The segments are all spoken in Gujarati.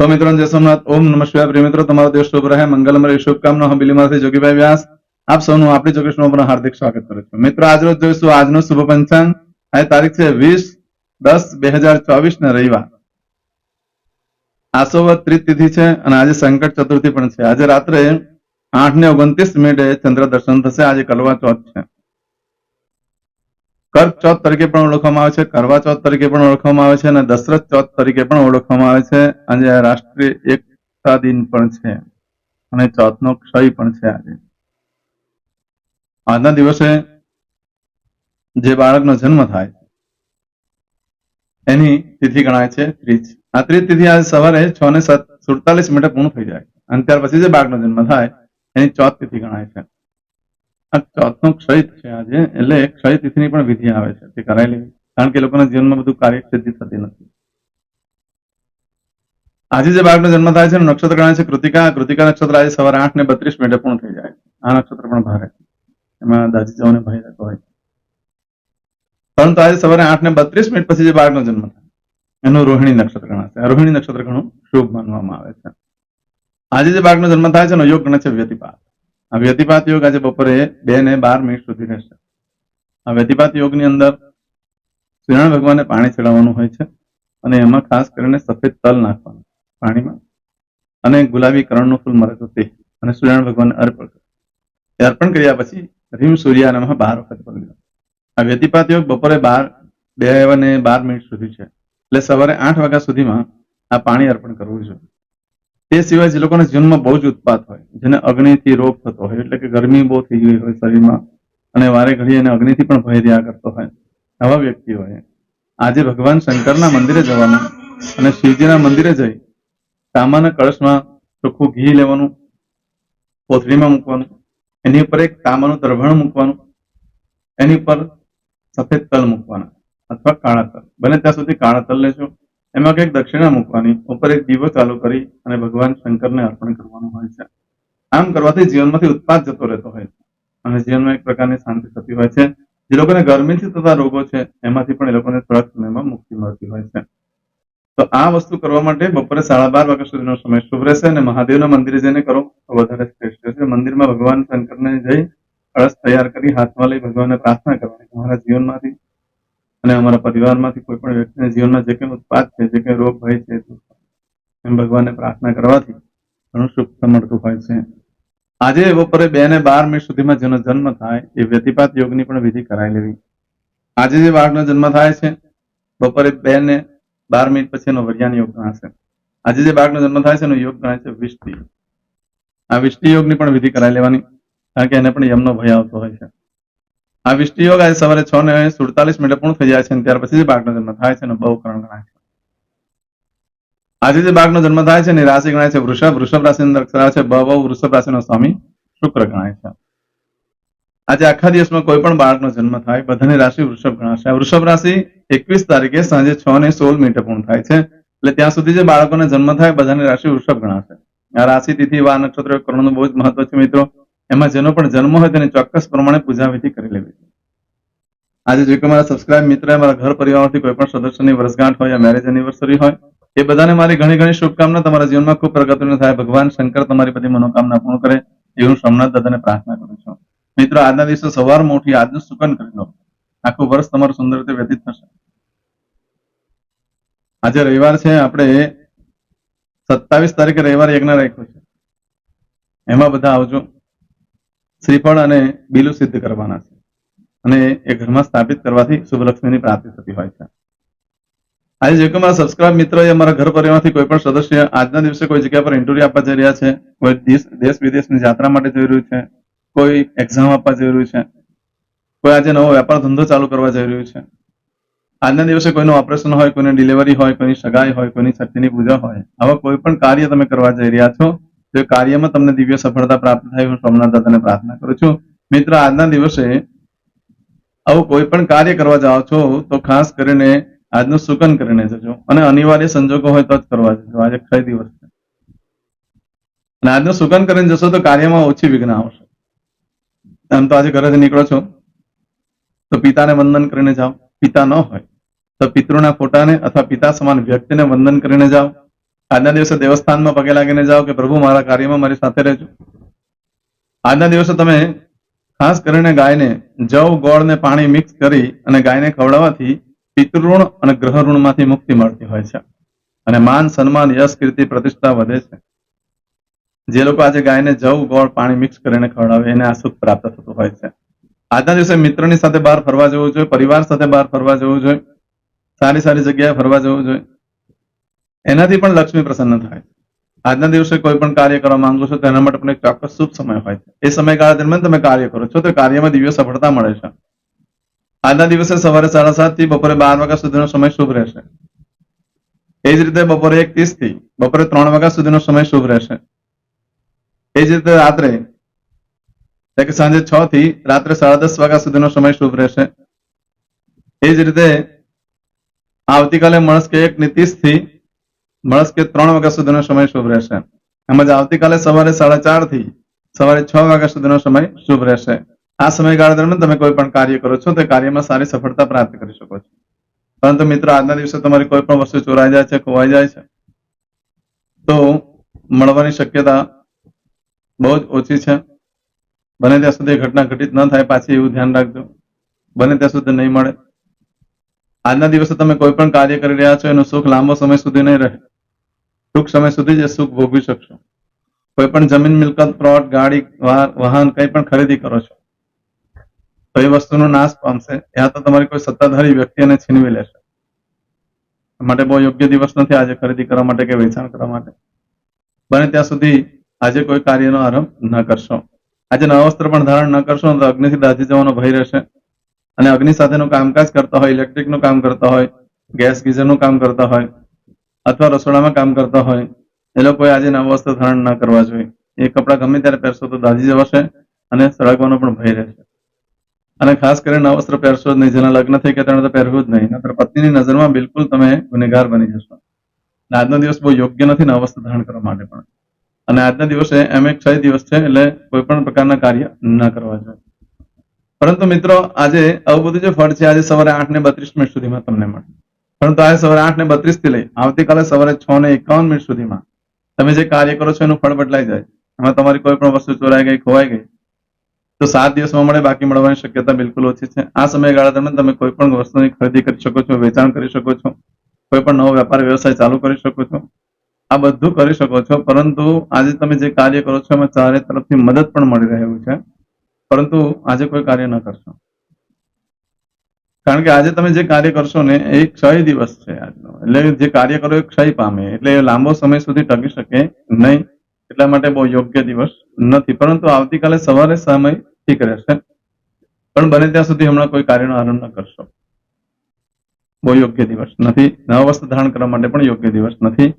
તો મિત્રો જય સોમનાથ. ઓમ નમઃ પ્રિય મિત્રો, તમારો દિવસ શુભ રહે. મંગલમય શુભકામના. હું બિલીમાંથી જોગીભાઈ વ્યાસ. આપ સૌનું આપણી જોગેશનો પણ હાર્દિક સ્વાગત કરું છું. મિત્રો આજરોજ જોઈશું આજનું શુભ પંચાંગ. આ તારીખ છે વીસ દસ બે હજાર ચોવીસ ને રવિવાર. આસોવત ત્રીજ તિથિ છે અને આજે સંકટ ચતુર્થી પણ છે. આજે રાત્રે આઠ ને ઓગણત્રીસ મિનિટે ચંદ્ર દર્શન થશે. આજે કલવા ચોથ છે. કર્ક ચોથ તરીકે પણ ઓળખવામાં આવે છે, કરવા ચોથ તરીકે પણ ઓળખવામાં આવે છે અને દશરથ ચોથ તરીકે પણ ઓળખવામાં આવે છે. આજે રાષ્ટ્રીય એકતા દિન પણ છે અને ચોથનો ક્ષય પણ છે આજે. આજના દિવસે જે બાળકનો જન્મ થાય, એની તિથિ ગણાય છે ત્રીજ. આ ત્રીજ તિથિ આજે સવારે છ ને સુડતાલીસ મિનિટે પૂર્ણ થઈ જાય. અને ત્યાર પછી જે બાળકનો જન્મ થાય, એની ચોથ તિથિ ગણાય છે. ચોથનો ક્ષય છે આજે. એટલે ક્ષય તિથિની પણ વિધિ આવે છે તે કરાયેલી કારણ કે લોકોના જીવનમાં બધું કાર્ય સિદ્ધિ થતી નથી. આજે જે બાળકનો જન્મ થાય છે નક્ષત્ર ગણાય છે કૃતિકા. કૃતિકા નક્ષત્ર આજે સવારે આઠ ને બત્રીસ મિનિટે પૂર્ણ થઈ જાય આ નક્ષત્ર પણ ભારે એમાં દાજી જવાને ભય રહેતો હોય પરંતુ આજે સવારે આઠ ને બત્રીસ મિનિટ પછી જે બાળકનો જન્મ થાય, એનું રોહિણી નક્ષત્ર ગણાશે રોહિણી નક્ષત્ર ઘણું શુભ માનવામાં આવે છે. આજે જે બાળકનો જન્મ થાય છે, એનો યોગ ગણે છે વ્યતિપાત. આ વ્યતિપાત યોગ આજે બપોરે બે ને બાર મિનિટ સુધી રહેશે આ વ્યતિપાત યોગની અંદર સૂર્યનારાયણ ભગવાનને પાણી ચડાવવાનું હોય છે અને એમાં ખાસ કરીને સફેદ તલ નાખવાનું પાણીમાં અને ગુલાબી કરણનું ફૂલ મળે તો તે અને સૂર્યનારાયણ ભગવાનને અર્પણ કરે અર્પણ કર્યા પછી રીમ સૂર્ય બાર વખત બોલવું આ વ્યતિપાત યોગ બપોરે બાર, બે અને બાર મિનિટ સુધી છે. એટલે સવારે આઠ વાગ્યા સુધીમાં આ પાણી અર્પણ કરવું જોઈએ. તે સિવાય જે લોકોના જીવનમાં બહુ જ ઉત્પાત હોય, જેને અગ્નિથી રોગ થતો હોય, એટલે કે ગરમી બહુ થઈ ગઈ હોય શરીરમાં, અને વારે ઘડી એને અગ્નિથી પણ ભય રહ્યા કરતો હોય, આવા વ્યક્તિઓએ આજે ભગવાન શંકરના મંદિરે જવાનું અને શિવજીના મંદિરે જઈ તાંબાના કળશમાં ચોખ્ખું ઘી લેવાનું, કોથળીમાં મૂકવાનું, એની ઉપર એક તાંબાનું દરભણ મૂકવાનું, એની ઉપર સફેદ તલ મૂકવાના, અથવા કાળા તલ. બને ત્યાં સુધી કાળા તલ લેજો એમાં કંઈક દક્ષિણા મૂકવાની, ઉપર એક દીવો ચાલુ કરી અને ભગવાન શંકરને અર્પણ કરવાનું હોય છે. આમ કરવાથી જીવનમાંથી ઉત્પાદ જતો રહેતો હોય છે. અને જીવનમાં એક પ્રકારની શાંતિ થતી હોય છે. જે લોકોને ગરમીથી થતા રોગો છે, એમાંથી પણ એ લોકોને થોડાક સમયમાં મુક્તિ મળતી હોય છે. તો આ વસ્તુ કરવા માટે બપોરે સાડા બાર વાગ્યા સુધીનો સમય શુભ રહેશે અને મહાદેવના મંદિરે જઈને કરો. તો વધારે શ્રેષ્ઠ રહેશે. મંદિરમાં ભગવાન શંકરને જઈ કળશ તૈયાર કરી હાથમાં લઈ ભગવાનને પ્રાર્થના કરવાની મારા જીવનમાંથી અને અમારા પરિવારમાંથી કોઈ પણ વ્યક્તિને જીવનમાં જે કંઈ ઉત્પાદ છે, જે કંઈ રોગ, ભય છે. એમ ભગવાનને પ્રાર્થના કરવાથી ઘણું સુખ મળતું હોય છે. આજે બપોરે બે ને બાર મિનિટ સુધીમાં જેનો જન્મ થાય એ વ્યતિપાત યોગની પણ વિધિ કરાવી લેવી. આજે જે બાળકનો જન્મ થાય છે, બપોરે બે ને બાર મિનિટ પછી એનો વરિયાન યોગ ગણાશે આજે જે બાળકનો જન્મ થાય છે, એનો યોગ ગણાય છે વિષ્ટિ. આ વિષ્ટિ યોગની પણ વિધિ કરાવી લેવાની, કારણ કે એને પણ યમનો ભય આવતો હોય છે. આ વિષ્ટિ યોગ આજે સવારે છ ને સુડતાલીસ મિનિટે પૂર્ણ થઈ જાય છે ત્યાર પછી જે બાળકનો જન્મ થાય છે બહુ કરણ ગણાય છે. આજે જે બાળકનો જન્મ થાય છે એની રાશિ ગણાય છે વૃષભ. વૃષભ રાશિ અંદર છે બહુ વૃષભ રાશિનો સ્વામી શુક્ર ગણાય છે. આજે આખા દિવસમાં કોઈ પણ બાળકનો જન્મ થાય, બધાની રાશિ વૃષભ ગણાશે. આ વૃષભ રાશિ એકવીસ તારીખે સાંજે છ ને સોળ મિનિટે પૂર્ણ થાય છે. એટલે ત્યાં સુધી જે બાળકોને જન્મ થાય, બધાની રાશિ વૃષભ ગણાશે. આ રાશિ તિથિ વા નક્ષત્ર કરવાનું બહુ જ મહત્વ છે મિત્રો. એમાં જેનો પણ જન્મ હોય તેની ચોક્કસ પ્રમાણે પૂજાવિધિ કરી લેવી. જોઈએ આજે જે કોઈ મારા સબસ્ક્રાઇબ મિત્ર મારા ઘર પરિવારમાંથી કોઈ પણ સદસ્યની વર્ષગાંઠ હોય, યા મેરેજ એનિવર્સરી હોય, એ બધાને મારી ઘણી ઘણી શુભકામના. તમારા જીવનમાં ખૂબ પ્રગતિનો થાય ભગવાન, શંકર તમારી બધી મનોકામના પૂર્ણ કરે એ સોમનાથ દાદાને પ્રાર્થના કરું છું. મિત્રો, આજના દિવસે સવારમાં ઉઠી આજનું સુકન કરી લો. આખું વર્ષ તમારું સુંદર રીતે વ્યતીત થશે. આજે રવિવાર છે, આપણે સત્તાવીસ તારીખે રવિવાર યજ્ઞ રાખ્યો છે. એમાં બધા આવજો. શ્રીફળ અને બીલું સિદ્ધ કરવાના છે. અને એ ઘરમાં સ્થાપિત કરવાથી શુભલક્ષ્મીની પ્રાપ્તિ થતી હોય છે. આજે જે કોઈ મારા સબસ્ક્રાઇબ મિત્ર એ અમારા ઘર પરિવારમાંથી કોઈ પણ સદસ્ય આજના દિવસે કોઈ જગ્યા પર ઇન્ટરવ્યુ આપવા જઈ રહ્યા છે, કોઈ દેશ દેશ વિદેશની યાત્રા માટે જઈ રહ્યું છે, કોઈ એક્ઝામ આપવા જઈ રહ્યું છે, કોઈ આજે નવો વેપાર ધંધો ચાલુ કરવા જઈ રહ્યું છે. આજના દિવસે કોઈનું ઓપરેશન હોય, કોઈની ડિલિવરી હોય, કોઈની સગાઈ હોય, કોઈની સત્યની પૂજા હોય, આવા કોઈ પણ કાર્ય તમે કરવા જઈ રહ્યા છો તો કાર્યમાં તમને દિવ્ય સફળતા પ્રાપ્ત થાય હું સોમનાથ દાદાને પ્રાર્થના કરું છું. મિત્ર, આજના દિવસે આવું કોઈ પણ કાર્ય કરવા જાઓ છો, તો ખાસ કરીને આજનું સુકન કરીને જજો. અને અનિવાર્ય સંજોગો હોય તો જ કરવા જજો. આજે કઈ દિવસ છે. અને આજનું સુકન કરીને જશો તો કાર્યમાં ઓછી વિઘ્ન આવશે. આમ તો આજે ઘરેથી નીકળો છો. તો પિતાને વંદન કરીને જાઓ. પિતા ન હોય તો પિતૃના ફોટાને અથવા પિતા સમાન વ્યક્તિને વંદન કરીને જાઓ. આજના દિવસે દેવસ્થાનમાં પગે લાગીને જાઓ કે પ્રભુ, મારા કાર્યમાં મારી સાથે રહેજો. આજના દિવસે તમે ખાસ કરીને ગાયને જવ ગોળ ને પાણી મિક્સ કરી અને ગાયને ખવડાવવાથી પિતૃણ અને ગ્રહ ઋણમાંથી મુક્તિ મળતી હોય છે. અને માન, સન્માન, યશ, કીર્તિ, પ્રતિષ્ઠા વધે છે. જે લોકો આજે ગાયને જવ, ગોળ, પાણી મિક્સ કરીને ખવડાવે, એને આ સુખ પ્રાપ્ત થતું હોય છે. આજના દિવસે મિત્રની સાથે બહાર ફરવા જવું જોઈએ, પરિવાર સાથે બહાર ફરવા જવું જોઈએ, સારી સારી જગ્યાએ ફરવા જવું જોઈએ. એનાથી પણ લક્ષ્મી પ્રસન્ન થાય આજના દિવસે કોઈ પણ કાર્ય કરવા માંગો છો તેના માટે પણ એક ચોક્કસ શુભ સમય હોય છે. એ સમયગાળા દરમિયાન તમે કાર્ય કરો છો, તો કાર્યમાં દિવ્ય સફળતા મળે છે. આજના દિવસે સવારે સાડા સાતથી બપોરે બાર વાગ્યા સુધીનો સમય શુભ રહેશે. એ જ રીતે બપોરે એક ત્રીસથી બપોરે ત્રણ વાગ્યા સુધીનો સમય શુભ રહેશે. એ જ રીતે રાત્રે કે સાંજે છ થી રાત્રે સાડા દસ વાગ્યા સુધીનો સમય શુભ રહેશે. એ જ રીતે આવતીકાલે મળસ્કે એક ની ત્રીસથી મળસ્કે ત્રણ વાગ્યા સુધીનો સમય શુભ રહેશે. એમ જ આવતીકાલે સવારે સાડા ચારથી સવારે છ વાગ્યા સુધીનો સમય શુભ રહેશે. આ સમયગાળા દરમિયાન તમે કોઈ પણ કાર્ય કરો છો, તે કાર્યમાં સારી સફળતા પ્રાપ્ત કરી શકો છો. પરંતુ મિત્રો, આજના દિવસે તમારી કોઈ પણ વસ્તુ ચોરાઈ જાય છે, ખોવાઈ જાય છે, તો મળવાની શક્યતા બહુ જ ઓછી છે. બને ત્યાં સુધી ઘટના ઘટિત ન થાય, પાછી એવું ધ્યાન રાખજો. બને ત્યાં સુધી નહીં મળે. આજના દિવસે તમે કોઈ પણ કાર્ય કરી રહ્યા છો, એનું સુખ લાંબો સમય સુધી નહીં રહે. ટૂંક સમય સુધી જ સુખ ભોગવી શકશો. કોઈ પણ જમીન, મિલકત, પ્લોટ, ગાડી વાહન કંઈ પણ ખરીદી કરો છો, તો એ વસ્તુનો નાશ પામશે. યા તો તમારી કોઈ સત્તાધારી વ્યક્તિ એને છીનવી લેશે. માટે બહુ યોગ્ય દિવસ નથી આજે ખરીદી કરવા માટે કે વેચાણ કરવા માટે. બને ત્યાં સુધી આજે કોઈ કાર્યનો આરંભ ન કરશો. આજે નવા વસ્ત્ર પણ ધારણ ન કરશો તો અગ્નિથી દાઝી જવાનો ભય રહેશે. અને અગ્નિ સાથેનું કામકાજ કરતા હોય, ઇલેક્ટ્રિકનું કામ કરતા હોય, ગેસ, ગીઝરનું કામ કરતા હોય અથવા રસોડામાં કામ કરતા હોય, એ લોકોએ આજે નવા વસ્ત્ર ધારણ ન કરવા જોઈએ. એ કપડાં ગમે ત્યારે પહેરશો તો દાજી જવાશે અને સળગવાનો પણ ભય રહેશે. અને ખાસ કરીને નવા વસ્ત્ર પહેરશો જ નહીં. જેના લગ્ન થઈ ગયા તેને તો પહેરવું જ નહીં. નહીતર પત્નીની નજરમાં બિલકુલ તમે ગુનેગાર બની જશો. અને આજનો દિવસ બહુ યોગ્ય નથી નવા વસ્ત્ર ધારણ કરવા માટે પણ. અને આજના દિવસે એમ એક ક્ષય દિવસ છે, એટલે કોઈ પણ પ્રકારના કાર્ય ન કરવા જોઈએ. પરંતુ મિત્રો, આજે આવું બધું જે ફળ છે, આજે સવારે આઠ ને બત્રીસ મિનિટ સુધીમાં તમને મળે. પરંતુ આજે સવારે આઠ ને બત્રીસથી લઈ આવતીકાલે સવારે છ ને એકાવન મિનિટ સુધીમાં તમે જે કાર્ય કરો છો એનું ફળ બદલાઈ જાય. એમાં તમારી કોઈ પણ વસ્તુ ચોરાઈ ગઈ, ખોવાઈ ગઈ, તો સાત દિવસમાં મળે, બાકી મળવાની શક્યતા બિલકુલ ઓછી છે. આ સમયગાળા દરમિયાન તમે કોઈ પણ વસ્તુની ખરીદી કરી શકો છો, વેચાણ કરી શકો છો, કોઈ પણ નવો વેપાર, વ્યવસાય ચાલુ કરી શકો છો. આ બધું કરી શકો છો, પરંતુ આજે તમે જે કાર્ય કરો છો એમાં ચારે તરફથી મદદ પણ મળી રહ્યું છે. પરંતુ આજે કોઈ કાર્ય ન કરશો. કારણ કે આજે તમે જે કાર્ય કરશો ને, એ ક્ષય દિવસ છે આજનો. એટલે જે કાર્ય કરો એ ક્ષય પામે. એટલે લાંબો સમય સુધી ટકી શકે નહીં. એટલા માટે બહુ યોગ્ય દિવસ નથી. પરંતુ આવતીકાલે સવારે સમય ઠીક રહેશે. પણ બને ત્યાં સુધી હમણાં કોઈ કાર્યનો આરંભ ન કરશો. બહુ યોગ્ય દિવસ નથી. નવા વસ્તુ ધારણ કરવા માટે પણ યોગ્ય દિવસ નથી.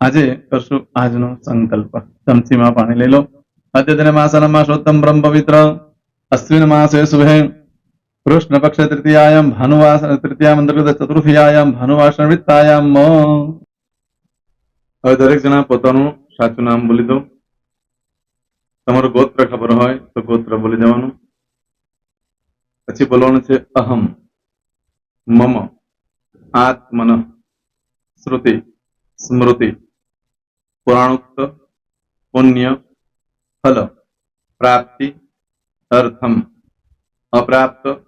આજે કરશું આજનો સંકલ્પ. ચમચીમાં પાણી લઈ લો. અત્યારે માસના માસોત્તમ બ્રહ્મ પવિત્ર. અશ્વિન માસે શુભે પક્ષ તૃતીયાયામ ભાનુવાસ તૃતીયામ અંતર્ગત ચતુર્થીયાયામ ભાનુવાસન વિત્તાયામ હવે દરેક જણા પોતાનું સાચું નામ બોલી દો. તમારું ગોત્ર ખબર હોય તો ગોત્ર બોલી દેવાનું. પછી બોલવાનું છે અહમ, મમ, આત્મન, શ્રુતિ, સ્મૃતિ, પુરાણોક્ત, પુણ્ય, ફલ, પ્રાપ્તિ, અર્થમ, અપ્રાપ્ત